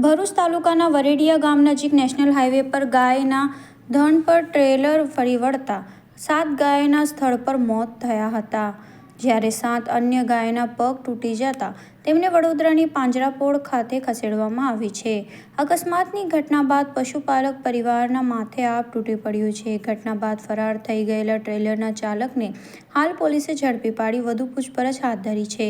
ભરૂચ તાલુકાના વરેડિયા ગામ નજીક નેશનલ હાઈવે પર ગાયના ધણ પર ટ્રેલર ફરી વળતા સાત ગાયના સ્થળ પર મોત થયા હતા. જ્યારે સાત અન્ય ગાયના પગ તૂટી જતા તેમને વડોદરાની પાંજરાપોળ ખાતે ખસેડવામાં આવી છે. અકસ્માતની ઘટના બાદ પશુપાલક પરિવારના માથે આપ તૂટી પડ્યું છે. ઘટના બાદ ફરાર થઈ ગયેલા ટ્રેલરના ચાલકને હાલ પોલીસે ઝડપી પાડી વધુ પૂછપરછ હાથ ધરી છે.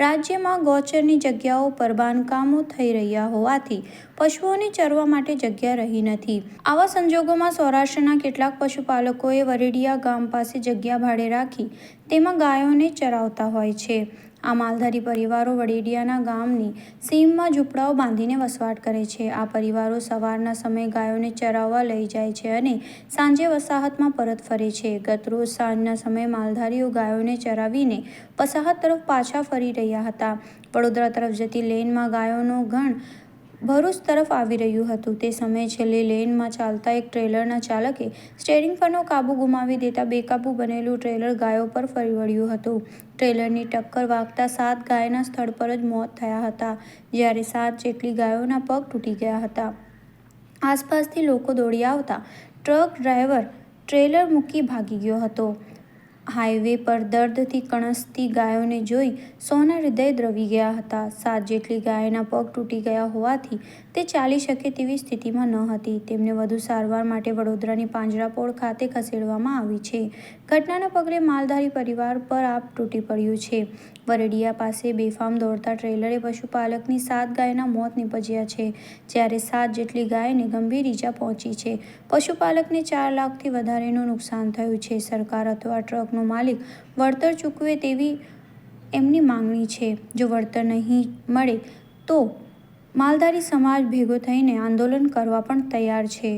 રાજ્યમાં ગૌચરની જગ્યાઓ પર બાંધકામો થઈ રહ્યા હોવાથી પશુઓને ચરવા માટે જગ્યા રહી નથી. આવા સંજોગોમાં સૌરાષ્ટ્રના કેટલાક પશુપાલકોએ વરેડિયા ગામ પાસે જગ્યા ભાડે રાખી તેમાં ગાયોને ચરાવતા હોય છે. આ માલધારી પરિવારો વડેડિયાના ગામની સીમમાં ઝૂંપડાઓ બાંધીને વસવાટ કરે છે. આ પરિવારો સવારના સમયે ગાયોને ચરાવવા લઈ જાય છે અને સાંજે વસાહતમાં પરત ફરે છે. ગતરોજ સાંજના સમયે માલધારીઓ ગાયોને ચરાવીને વસાહત તરફ પાછા ફરી રહ્યા હતા. વડોદરા તરફ જતી લેનમાં ગાયોનો ગણ ભરૂચ તરફ આવી રહ્યું હતું. તે સમયે છેલ્લી લેનમાં ચાલતા એક ટ્રેલરના ચાલકે સ્ટેરિંગ પરનો કાબુ ગુમાવી દેતા બેકાબુ બનેલું ટ્રેલર ગાયો પર ફરી વળ્યું હતું. ટ્રેલરની ટક્કર વાગતા સાત ગાયના સ્થળ પર જ મોત થયા હતા, જ્યારે સાત જેટલી ગાયોના પગ તૂટી ગયા હતા. આસપાસથી લોકો દોડી આવતા ટ્રક ડ્રાઈવર ટ્રેલર મૂકી ભાગી ગયો હતો. હાઈવે પર દર્દથી કણસતી ગાયોને જોઈ સૌના હૃદય દ્રવી ગયા હતા. સાત જેટલી ગાયના પગ તૂટી ગયા હોવાથી તે ચાલી શકે તેવી સ્થિતિમાં ન હતી. તેમને વધુ સારવાર માટે વડોદરાની પાંજરાપોળ ખાતે ખસેડવામાં આવી છે. ઘટનાના પગલે માલધારી પરિવાર પર આપ તૂટી પડ્યું છે. વરડિયા પાસે બેફામ દોડતા ટ્રેલરે પશુપાલકની સાત ગાયના મોત નીપજ્યા છે, જ્યારે સાત જેટલી ગાયને ગંભીર ઈજા પહોંચી છે. પશુપાલકને ચાર લાખથી વધારેનું નુકસાન થયું છે. સરકાર અથવા ટ્રકનો માલિક વળતર ચૂકવે તેવી એમની માંગણી છે. જો વળતર નહીં મળે તો માલધારી સમાજ ભેગો થઈને આંદોલન કરવા પણ તૈયાર છે.